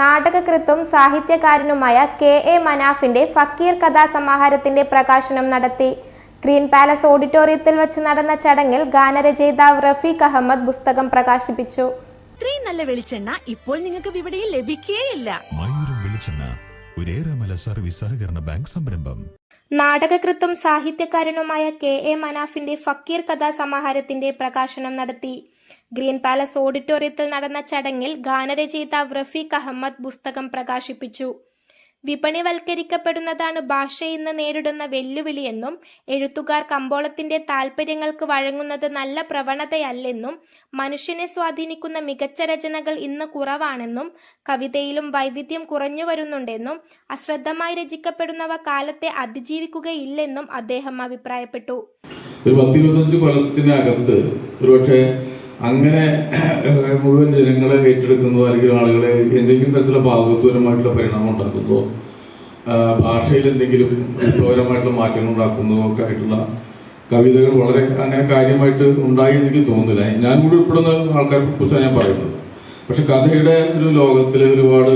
നാടകകൃത്തും സാഹിത്യകാരനുമായ K A മനാഫിന്റെ ഫക്കീർ കഥാസമാഹാരത്തിന്റെ പ്രകാശനം നടത്തി. Green palace ഓഡിറ്റോറിയത്തിൽ വെച്ച് നടന്ന ചടങ്ങിൽ ഗാനരചയിതാവ് റഫീഖ് അഹമ്മദ് പുസ്തകം പ്രകാശിപ്പിച്ചു. ഇത്രയും നല്ല വെളിച്ചെണ്ണ ഇപ്പോൾ നിങ്ങൾക്ക് വിപണിയിൽ ലഭിക്കുകയില്ല ഒരേറെമല സർവീസ് സഹകരണ ബാങ്ക് സംരംഭം. നാടകകൃത്തും സാഹിത്യകാരനുമായ കെ എ മനാഫിന്റെ ഫക്കീർ കഥാസമാഹാരത്തിന്റെ പ്രകാശനം നടത്തി. ഗ്രീൻ പാലസ് ഓഡിറ്റോറിയത്തിൽ നടന്ന ചടങ്ങിൽ ഗാനരചയിതാവ് റഫീഖ് അഹമ്മദ് പുസ്തകം പ്രകാശിപ്പിച്ചു. വിപണിവൽക്കരിക്കപ്പെടുന്നതാണ് ഭാഷ ഇന്ന് നേരിടുന്ന വെല്ലുവിളിയെന്നും എഴുത്തുകാർ കമ്പോളത്തിന്റെ താൽപ്പര്യങ്ങൾക്ക് വഴങ്ങുന്നത് നല്ല പ്രവണതയല്ലെന്നും മനുഷ്യനെ സ്വാധീനിക്കുന്ന മികച്ച രചനകൾ ഇന്ന് കുറവാണെന്നും കവിതയിലും വൈവിധ്യം കുറഞ്ഞു വരുന്നുണ്ടെന്നും അശ്രദ്ധമായി രചിക്കപ്പെടുന്നവ കാലത്തെ അതിജീവിക്കുകയില്ലെന്നും അദ്ദേഹം അഭിപ്രായപ്പെട്ടു. ഒരു പത്തിരുപത്തഞ്ച് കൊല്ലത്തിനകത്ത് ഒരുപക്ഷെ അങ്ങനെ മുഴുവൻ ജനങ്ങളെ ഏറ്റെടുക്കുന്നതോ അല്ലെങ്കിൽ ആളുകളെ എന്തെങ്കിലും തരത്തിലുള്ള ഭാഗത്വപരമായിട്ടുള്ള പരിണാമം ഉണ്ടാക്കുന്നതോ ഭാഷയിൽ എന്തെങ്കിലും വിപ്ലവകരമായിട്ടുള്ള മാറ്റങ്ങൾ ഉണ്ടാക്കുന്നതോ ഒക്കെ ആയിട്ടുള്ള കവിതകൾ വളരെ അങ്ങനെ കാര്യമായിട്ട് ഉണ്ടായി എന്നെനിക്ക് തോന്നുന്നില്ല. ഞാൻ കൂടി ഉൾപ്പെടുന്ന ആൾക്കാരെ കുറിച്ചാണ് ഞാൻ പറയുന്നത്. പക്ഷെ കഥയുടെ ഒരു ലോകത്തിൽ ഒരുപാട്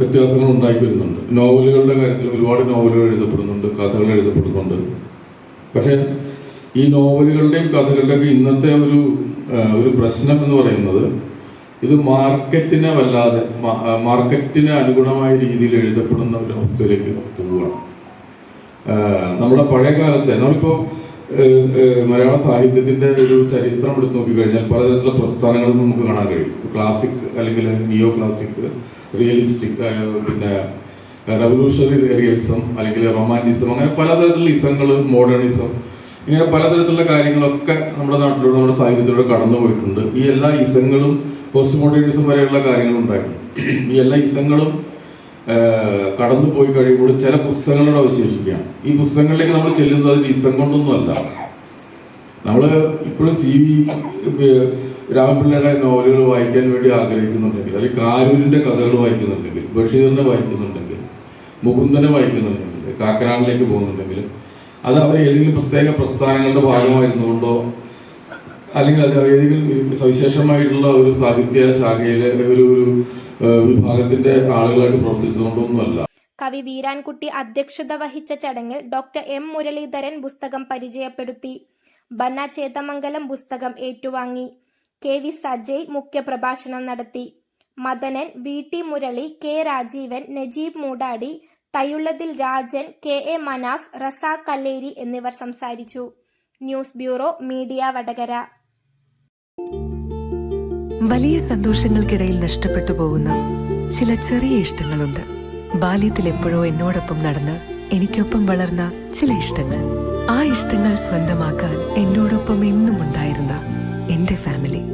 വ്യത്യാസങ്ങൾ ഉണ്ടായി വരുന്നുണ്ട്. നോവലുകളുടെ കാര്യത്തിൽ ഒരുപാട് നോവലുകൾ എഴുതപ്പെടുന്നുണ്ട് കഥകൾ എഴുതപ്പെടുന്നുണ്ട്. പക്ഷെ ഈ നോവലുകളുടെയും കഥകളുടെയൊക്കെ ഇന്നത്തെ ഒരു ഒരു പ്രശ്നം എന്ന് പറയുന്നത് ഇത് മാർക്കറ്റിനെ വല്ലാതെ മാർക്കറ്റിന് അനുഗുണമായ രീതിയിൽ എഴുതപ്പെടുന്ന ഒരു അവസ്ഥയിലേക്ക് പോവുകയാണ് നമ്മുടെ പഴയ കാലത്തെ നമ്മളിപ്പോൾ മലയാള സാഹിത്യത്തിന്റെ ഒരു ചരിത്രം എടുത്ത് നോക്കിക്കഴിഞ്ഞാൽ പലതരത്തിലുള്ള പ്രസ്ഥാനങ്ങളും നമുക്ക് കാണാൻ കഴിയും. ക്ലാസിക് അല്ലെങ്കിൽ നിയോ ക്ലാസിക് റിയലിസ്റ്റിക് പിന്നെ റവല്യൂഷണറി റിയലിസം അല്ലെങ്കിൽ റൊമാന്റിസം അങ്ങനെ പലതരത്തിലുള്ള ഇസങ്ങൾ മോഡേണിസം ഇങ്ങനെ പലതരത്തിലുള്ള കാര്യങ്ങളൊക്കെ നമ്മുടെ നാട്ടിലൂടെ നമ്മുടെ സാഹിത്യത്തിലൂടെ കടന്നു പോയിട്ടുണ്ട്. ഈ എല്ലാ ഇസങ്ങളും പോസ്റ്റ് മോഡേണിസം വരെയുള്ള കാര്യങ്ങൾ ഉണ്ടായിട്ടുണ്ട്. ഈ എല്ലാ ഇസങ്ങളും കടന്നു പോയി കഴിയുമ്പോൾ ചില പുസ്തകങ്ങളോട് അവശേഷിക്കുകയാണ്. ഈ പുസ്തകങ്ങളിലേക്ക് നമ്മൾ ചെല്ലുന്നത് അതിൽ ഇസം കൊണ്ടൊന്നുമല്ല. നമ്മൾ ഇപ്പോഴും സി വി രാമപിള്ളയുടെ നോവലുകൾ വായിക്കാൻ വേണ്ടി ആഗ്രഹിക്കുന്നുണ്ടെങ്കിൽ അല്ലെങ്കിൽ കാരൂരിന്റെ കഥകൾ വായിക്കുന്നുണ്ടെങ്കിൽ ബഷീറിനെ വായിക്കുന്നുണ്ടെങ്കിൽ മുകുന്ദനെ വായിക്കുന്നുണ്ടെങ്കിൽ കാക്കനാടിലേക്ക് പോകുന്നുണ്ടെങ്കിൽ അത് അവർ ഏതെങ്കിലും പ്രത്യേക പ്രസ്ഥാനങ്ങളുടെ ഭാഗമായിരുന്നുകൊണ്ടോ അല്ലെങ്കിൽ അത് ഏതെങ്കിലും സവിശേഷമായിട്ടുള്ള ഒരു സാഹിത്യ ശാഖയിലെ ഒരു ഒരു വിഭാഗത്തിന്റെ ആളുകളായിട്ട് പ്രവർത്തിച്ചതുകൊണ്ടൊന്നുമല്ല. കവി വീരാൻകുട്ടി അധ്യക്ഷത വഹിച്ച ചടങ്ങിൽ ഡോക്ടർ എം മുരളീധരൻ പുസ്തകം പരിചയപ്പെടുത്തി. ബന്ന ചേതമംഗലം പുസ്തകം ഏറ്റുവാങ്ങി. കെ വി സജയ് മുഖ്യപ്രഭാഷണം നടത്തി. Madanan V T Murali K Rajeevan Najeeb Moodadi തയ്യുള്ളതിൽ Rajan K A Manaf Raza Kalleri എന്നിവർ സംസാരിച്ചു. News bureau media Vadakara. വലിയ സന്തോഷങ്ങൾക്കിടയിൽ നഷ്ടപ്പെട്ടു പോകുന്ന ചില ചെറിയ ഇഷ്ടങ്ങളുണ്ട്. ബാല്യത്തിൽ എപ്പോഴോ എന്നോടൊപ്പം നടന്ന് എനിക്കൊപ്പം വളർന്ന ചില ഇഷ്ടങ്ങൾ. ആ ഇഷ്ടങ്ങൾ സ്വന്തമാക്കാൻ എന്നോടൊപ്പം എന്നും ഉണ്ടായിരുന്ന എന്റെ ഫാമിലി.